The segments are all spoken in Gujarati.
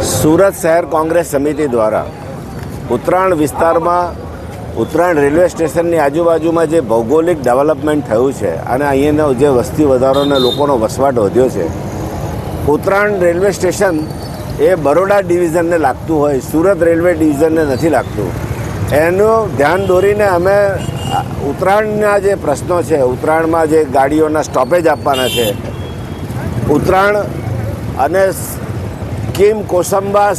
સુરત શહેર કોંગ્રેસ સમિતિ દ્વારા ઉત્તરાયણ વિસ્તારમાં ઉત્તરાયણ રેલવે સ્ટેશનની આજુબાજુમાં જે ભૌગોલિક ડેવલપમેન્ટ થયું છે અને અહીંયાનો જે વસ્તી વધારો અને લોકોનો વસવાટ વધ્યો છે, ઉત્તરાયણ રેલવે સ્ટેશન એ બરોડા ડિવિઝનને લાગતું હોય, સુરત રેલવે ડિવિઝનને નથી લાગતું. એનું ધ્યાન દોરીને અમે ઉત્તરાયણના જે પ્રશ્નો છે, ઉત્તરાયણમાં જે ગાડીઓના સ્ટોપેજ આપવાના છે, ઉત્તરાયણ અને કિમ કોસંબા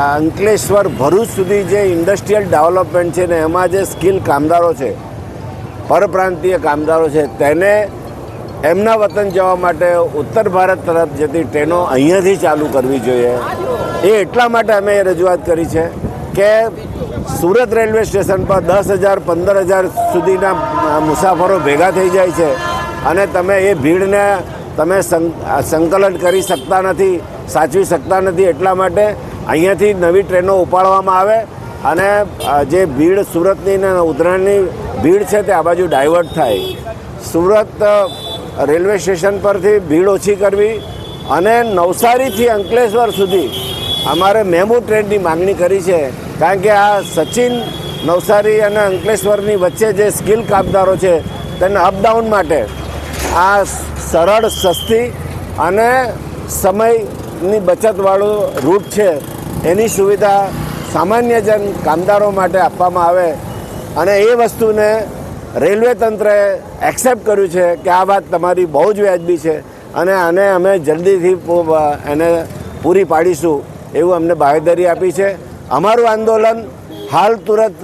અંકલેશ્વર ભરૂચ સુધી જે ઇન્ડસ્ટ્રીયલ ડેવલપમેન્ટ છે ને, એમાં જે સ્કિલ કામદારો છે, પરપ્રાંતીય કામદારો છે, તેને એમના વતન જવા માટે ઉત્તર ભારત તરફ જતી ટ્રેનો અહીંયાથી ચાલુ કરવી જોઈએ. એ એટલા માટે અમે રજૂઆત કરી છે કે સુરત રેલવે સ્ટેશન પર દસ હજાર, પંદર હજાર સુધીના મુસાફરો ભેગા થઈ જાય છે અને તમે એ ભીડને તમે સંકલન કરી શકતા નથી. સાચવી શકતા નથી એટલા માટે અહીંયાથી નવી ટ્રેનો ઉપાડવામાં આવે અને જે ભીડ સુરતની ને ઉત્તરાયણની ભીડ છે તે આ બાજુ ડાયવર્ટ થાય. સુરત રેલવે સ્ટેશન પરથી ભીડ ઓછી કરવી અને નવસારીથી અંકલેશ્વર સુધી અમારે મેમુ ટ્રેનની માંગણી કરી છે. કારણ કે આ સચિન, નવસારી અને અંકલેશ્વરની વચ્ચે જે સ્કિલ કામદારો છે તેને અપડાઉન માટે આ સરળ, સસ્તી અને સમયની બચતવાળો રૂટ છે, એની સુવિધા સામાન્ય જન કામદારો માટે આપવામાં આવે અને એ વસ્તુને રેલવે તંત્રએ એક્સેપ્ટ કર્યું છે કે આ વાત તમારી બહુ જ વ્યાજબી છે અને આને અમે જલ્દીથી એને પૂરી પાડીશું એવું અમને બાહેધરી આપી છે. અમારું આંદોલન હાલ તુરંત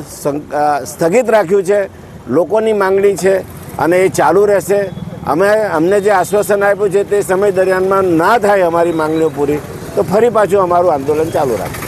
સ્થગિત રાખ્યું છે, લોકોની માંગણી છે અને એ ચાલુ રહેશે. અમે અમને જે આશ્વાસન આપ્યું છે તે સમય દરમિયાનમાં ના થાય અમારી માંગણીઓ પૂરી, તો ફરી પાછું અમારું આંદોલન ચાલુ રાખીશું